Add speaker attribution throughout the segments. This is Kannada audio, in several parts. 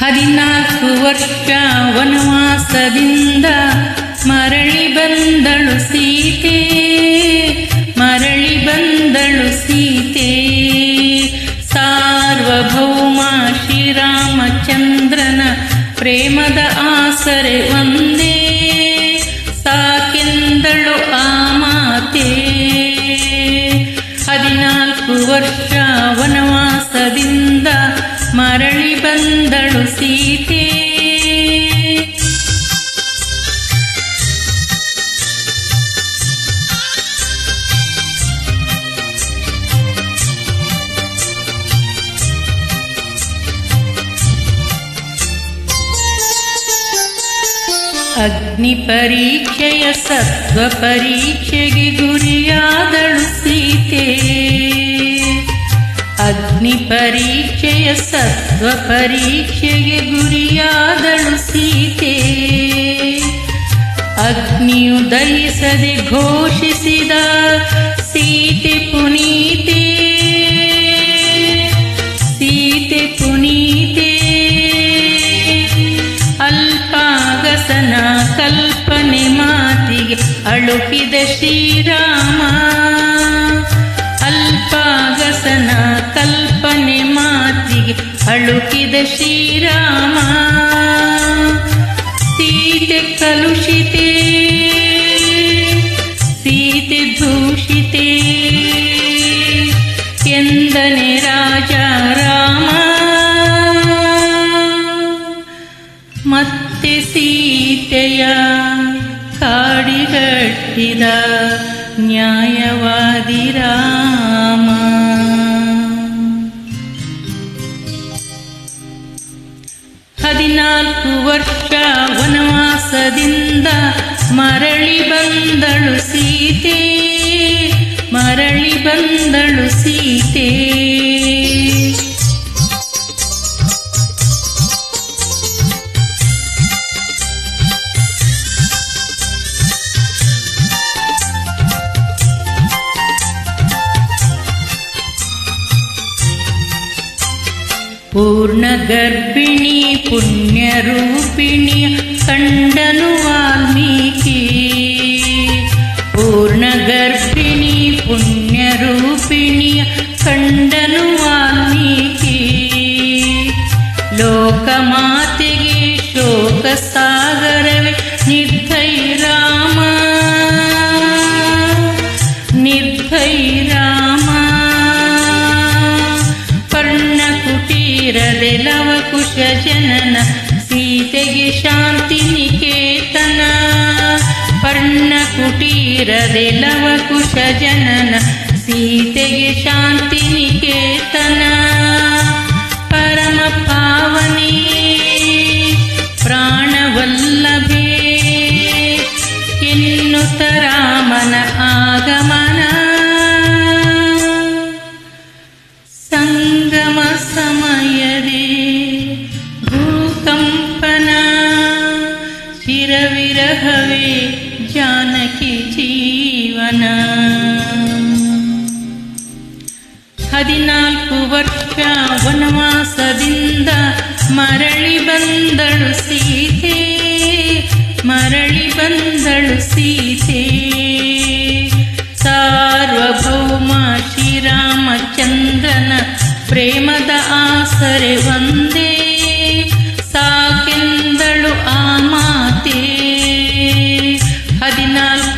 Speaker 1: ಹದಿನಾಲ್ಕು ವರ್ಷ ವನವಾಸದಿಂದ ಮರಳಿ ಬಂದಳು ಸೀತೆ, ಮರಳಿ ಬಂದಳು ಸೀತೆ. ಸಾರ್ವಭೌಮ ಶ್ರೀರಾಮಚಂದ್ರನ ಪ್ರೇಮದ ಆಸರೆ ಒಂದೇ, ಸಾಕೆಂದಳು ಆ ಮಾತೆ. ಹದಿನಾಲ್ಕು ವರ್ಷ ವನವಾಸದಿಂದ ಮರಳಿ ಬಂದಳು ಸೀತೆ. ಅಗ್ನಿ ಪರೀಕ್ಷೆಯ ಸತ್ವ ಪರೀಕ್ಷೆಗೆ ಗುರಿಯಾದಳು ಸೀತೆ. ಅಗ್ನಿ ಪರೀಕ್ಷೆಯ ಸತ್ವ ಪರೀಕ್ಷೆಗೆ ಗುರಿಯಾದಳು ಸೀತೆ. ಅಗ್ನಿಯು ದಹಿಸದೆ ಘೋಷಿಸಿದ ಸೀತೆ ಪುನೀತೆ. ಸೀತೆ ಪುನೀತೆ. ಅಲ್ಪಾಗಸನ ಕಲ್ಪನೆ ಮಾತಿಗೆ ಅಳುಕಿದ ಶ್ರೀರಾಮ. ಅಳುಕಿದ ಶ್ರೀರಾಮ ಸೀತೆ ಕಲುಷಿತೆ ಸೀತೆ ದೂಷಿತೆ ಎಂದನೆ ರಾಜ ರಾಮ. ಮತ್ತೆ ಸೀತೆಯ ಕಾಡಿಗಟ್ಟಿದ ನ್ಯಾಯವಾದಿ ರಾಮ. ಹದಿನಾಲ್ಕು ವರ್ಷ ವನವಾಸದಿಂದ ಮರಳಿ ಬಂದಳು ಸೀತೆ ಮರಳಿ ಬಂದಳು ಸೀತೆ. पूर्णगर्भिणी पुण्यरूपिणी कण्डनु वाल्मीकि ಕುಟೀರದೆ ಲವಕುಶ ಜನನ, ಸೀತೆಗೆ ಶಾಂತಿ ನಿಕೇತನ ಪರ್ಣ ಕುಟೀರದೆ ಲವಕುಶ ಜನನ, ಸೀತೆಗೆ ಶಾಂತಿ ನಿಕೇತನ ಪರಮ ಪಾವನಿ, ಪ್ರಾಣವಲ್ಲಭೆ. ಎನ್ನುತ್ತ ರಾಮನ ಆಗಮನ ಜಾನಕಿ ಜೀವನ ಹದಿನಾಲ್ಕು ವರ್ಷ ವನವಾಸದಿಂದ ಮರಳಿ ಬಂದಳು ಸೀತೆ, ಮರಳಿ ಬಂದಳು ಸೀತೆ. ಸಾರ್ವಭೌಮ ಶ್ರೀರಾಮಚಂದ್ರನ ಪ್ರೇಮದ ಆಸರೆ ಒಂದೇ.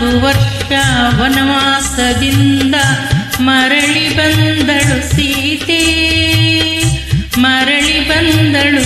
Speaker 1: ವರ್ಷ ವನವಾಸದಿಂದ ಮರಳಿ ಬಂದಳು ಸೀತೆ. ಮರಳಿ ಬಂದಳು